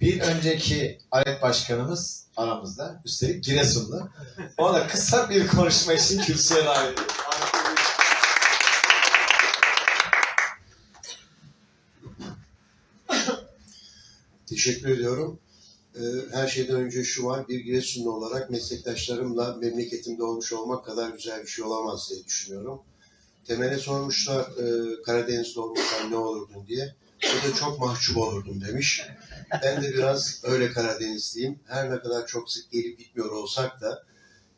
Bir önceki alet başkanımız aramızda. Üstelik Giresunlu. Ona kısa bir konuşma için kürsüye davet. Teşekkür ediyorum. Ee, Her şeyden önce şu var, bir Giresunlu olarak meslektaşlarımla memleketimde olmuş olmak kadar güzel bir şey olamaz diye düşünüyorum. Temel'e sormuşlar e, Karadeniz'de olmuşsan ne olurdun diye. O da çok mahcup olurdum demiş. Ben de biraz öyle Karadenizliyim. Her ne kadar çok sık gelip gitmiyor olsak da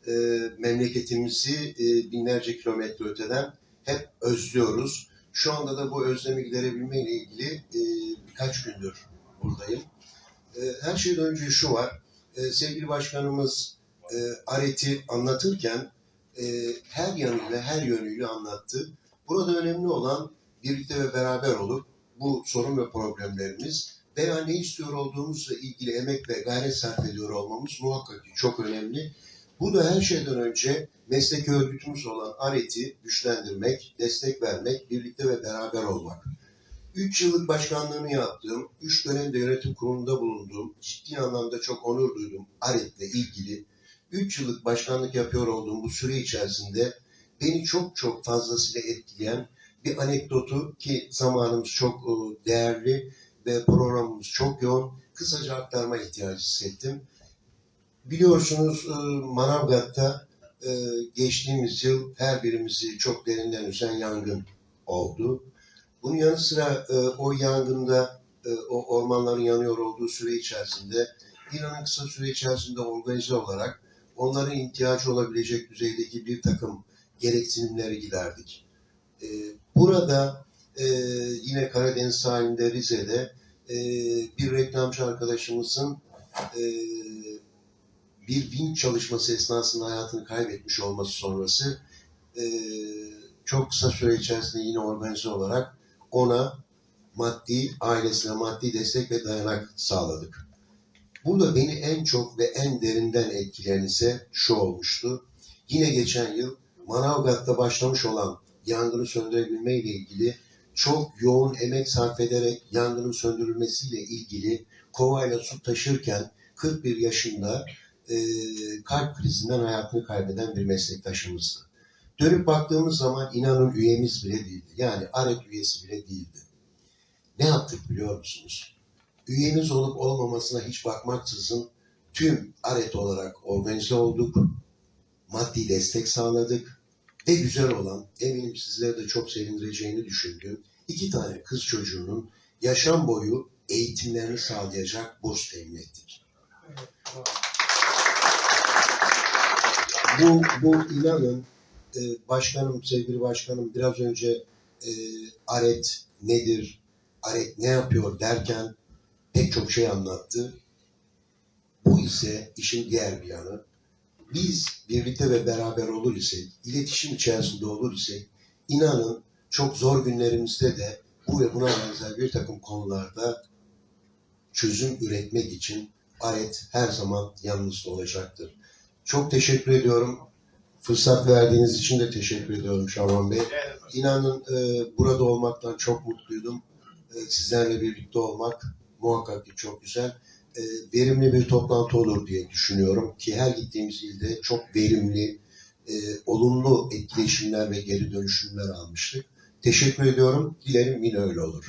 e, memleketimizi e, binlerce kilometre öteden hep özlüyoruz. Şu anda da bu özlemi giderebilme ile ilgili e, birkaç gündür buradayım. E, Her şeyden önce şu var, e, sevgili başkanımız e, Aret'i anlatırken e, her yanıyla, her yönüyle anlattı. Burada önemli olan birlikte ve beraber olup bu sorun ve problemlerimiz veya ne istiyor olduğumuzla ilgili emek ve gayret sarf ediyor olmamız muhakkak ki çok önemli. Bu da her şeyden önce meslek örgütümüz olan ARET'i güçlendirmek, destek vermek, birlikte ve beraber olmak. 3 yıllık başkanlığını yaptığım, 3 dönemde yönetim kurulunda bulunduğum, ciddi anlamda çok onur duydum ARET'le ilgili 3 yıllık başkanlık yapıyor olduğum bu süre içerisinde beni çok çok fazlasıyla etkileyen bir anekdotu ki zamanımız çok e, değerli ve programımız çok yoğun. Kısaca aktarma ihtiyacı hissettim. Biliyorsunuz e, Manavgat'ta e, geçtiğimiz yıl her birimizi çok derinden üzen yangın oldu. Bunun yanı sıra o yangında o ormanların yanıyor olduğu süre içerisinde İran'ın kısa süre içerisinde organize olarak onların ihtiyacı olabilecek düzeydeki bir takım gereksinimleri giderdik. Burada e, yine Karadeniz sahilinde Rize'de e, bir reklamcı arkadaşımızın e, bir vinç çalışması esnasında hayatını kaybetmiş olması sonrası e, çok kısa süre içerisinde yine organize olarak ona maddi, ailesine maddi destek ve dayanak sağladık. Burada beni en çok ve en derinden etkileyen ise şu olmuştu. Yine geçen yıl Manavgat'ta başlamış olan yangını söndürebilme ile ilgili çok yoğun emek sarf ederek yangının söndürülmesiyle ilgili kovayla su taşırken 41 yaşında e, kalp krizinden hayatını kaybeden bir meslektaşımızdı. Dönüp baktığımız zaman inanın üyemiz bile değildi. Yani ARET üyesi bile değildi. Ne yaptık biliyor musunuz? Üyemiz olup olmamasına hiç bakmaksızın tüm ARET olarak organize olduk. Maddi destek sağladık. Ve güzel olan, eminim sizlere de çok sevindireceğini düşündüğüm iki tane kız çocuğunun yaşam boyu eğitimlerini sağlayacak burs temin ettik. Bu, bu inanın e, başkanım, sevgili başkanım biraz önce e, aret nedir, aret ne yapıyor derken pek çok şey anlattı. Bu ise işin diğer bir yanı. Biz birlikte ve beraber olur isek, iletişim içerisinde olur isek, inanın çok zor günlerimizde de bu ve buna benzer bir takım konularda çözüm üretmek için aret her zaman yanınızda olacaktır. Çok teşekkür ediyorum. Fırsat verdiğiniz için de teşekkür ediyorum Şaban Bey. İnanın e, burada olmaktan çok mutluydum. E, sizlerle birlikte olmak muhakkak ki çok güzel. E, verimli bir toplantı olur diye düşünüyorum ki her gittiğimiz ilde çok verimli, e, olumlu etkileşimler ve geri dönüşümler almıştık. Teşekkür ediyorum. Dilerim yine öyle olur.